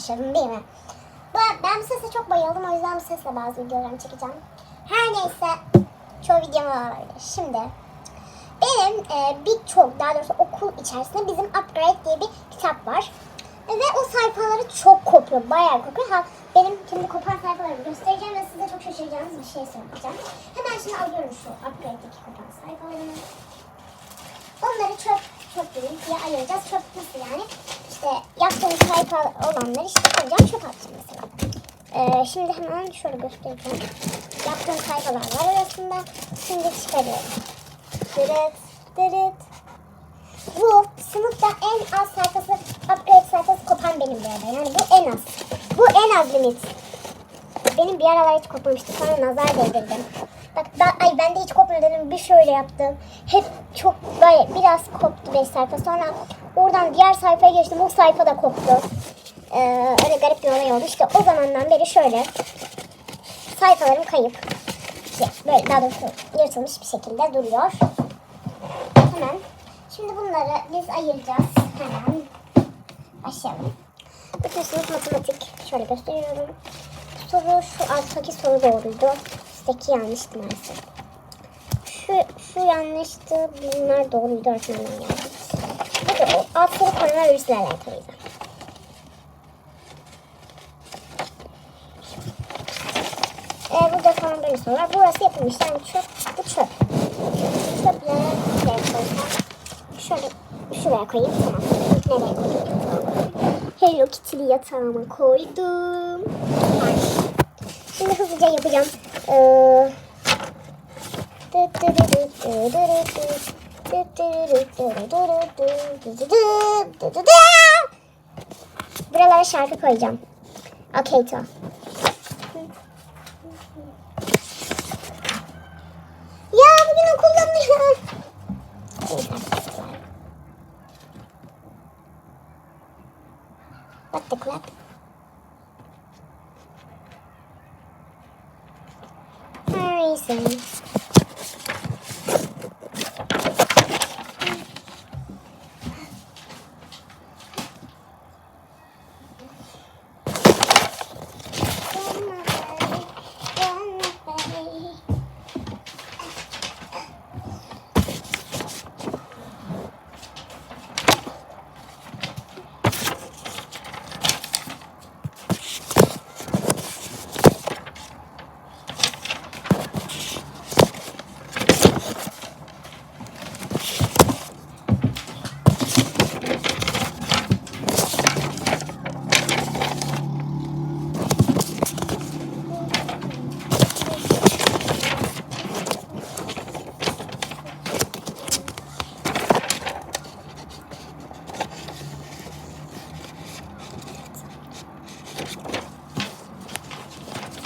başladım değil mi? Ben bu sese çok bayıldım o yüzden bu sesle bazı videolarımı çekeceğim. Her neyse çoğu videom öyle. Şimdi benim e, birçok daha doğrusu okul içerisinde bizim Upgrade diye bir kitap var. Ve o sayfaları çok kopuyor. Bayağı kopuyor. Ha, benim şimdi kopan sayfaları göstereceğim ve size çok şaşıracağınız bir şey söyleyeceğim. Hemen şimdi alıyorum şu Upgrade'deki kopan sayfalarını. Onları çöp çöp değil diye ayıracağız. Çöp nasıl yani? İşte yaptığım sayfa olanları işte alacağım çöp atacağım mesela. Ee, şimdi hemen şöyle göstereceğim. Yaptığım sayfalar var arasında. Şimdi çıkarıyorum. Dırıt dırıt. Bu sınıfta en az sayfası upgrade sayfası kopan benim bu arada. Yani bu en az. Bu en az limit. Benim bir aralar hiç kopmamıştı. Sonra nazar değdirdim. Bak ben, ay ben de hiç dedim. Bir şöyle yaptım. Hep çok böyle biraz koptu 5 sayfa. Sonra oradan diğer sayfaya geçtim. O sayfa da koptu. Ee, öyle garip bir olay oldu. İşte o zamandan beri şöyle sayfalarım kayıp. Şey, böyle daha doğrusu yırtılmış bir şekilde duruyor. Hemen. Şimdi bunları biz ayıracağız. Hemen. Başlayalım. Bütün sınıf matematik. Şöyle gösteriyorum. Soru şu alttaki soru doğruydu. Üstteki yanlıştı maalesef. Şu, şu yanlıştı. Bunlar doğruydu. Öğretmenden geldi. Hadi o alt soru koronavirüsle alakalıydı. Ee, burada böyle sorular. Burası yapılmış. Yani çöp. Bu çöp. Çöpleri şuraya koysam. Şöyle şuraya koyayım. Tamam. Nereye koyayım? Hello Kitty'li yatağıma koydum. Var. Şimdi hızlıca yapacağım. Ee, Buralara şarkı koyacağım. Okay, tamam. Ya bugün okullanmıyor. What the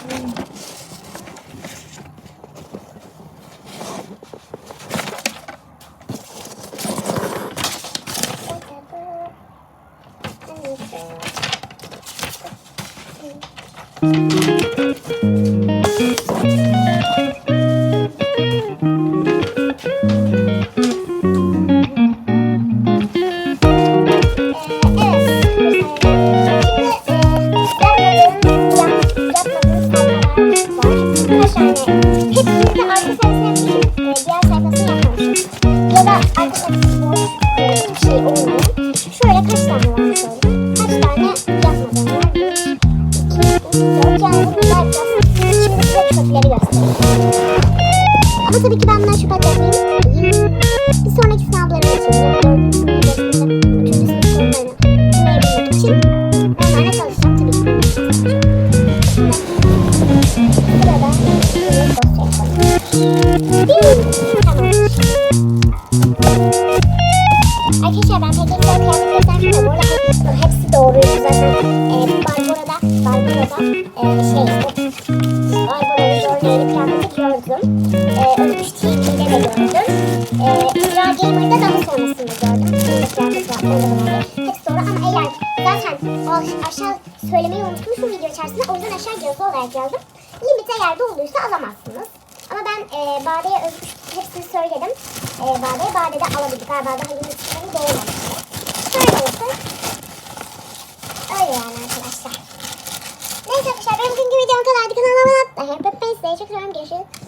拜拜了，爱你的。嗯。Crap? Harrison. Ya da arkadaşlar boş hiçbir şey olmuyor. Kaç tane var? Kaç tane yapmadığım var? Bir, iki, üç, dört. Yani. Ama tabii ki ben bundan şüphe etmeyeyim. Bir sonraki sınavlara geçeyim. Hepsi doğruydu zaten. Ee, Barbara'da, Barbara'da e, şey, o Barbara'nın örneğini kıyafeti gördüm. TV'de de gördüm. Ee, İcra Gamer'da daha sonrasında gördüm. Şimdi kıyafet yapmadım. Hepsi doğru ama eğer zaten aşağı söylemeyi unutmuşum video içerisinde. O yüzden aşağı yazı yazdım. Limit eğer dolduysa alamazsınız. Ama ben e, Bade'ye özgür hepsini söyledim. E, Bade de alabildik. Galiba daha limitlerini doğmamıştı. Şöyle olsun. Öyle yani arkadaşlar. videom kadardı. Kanalıma abone olmayı. Hep hep ben size çok seviyorum. Görüşürüz.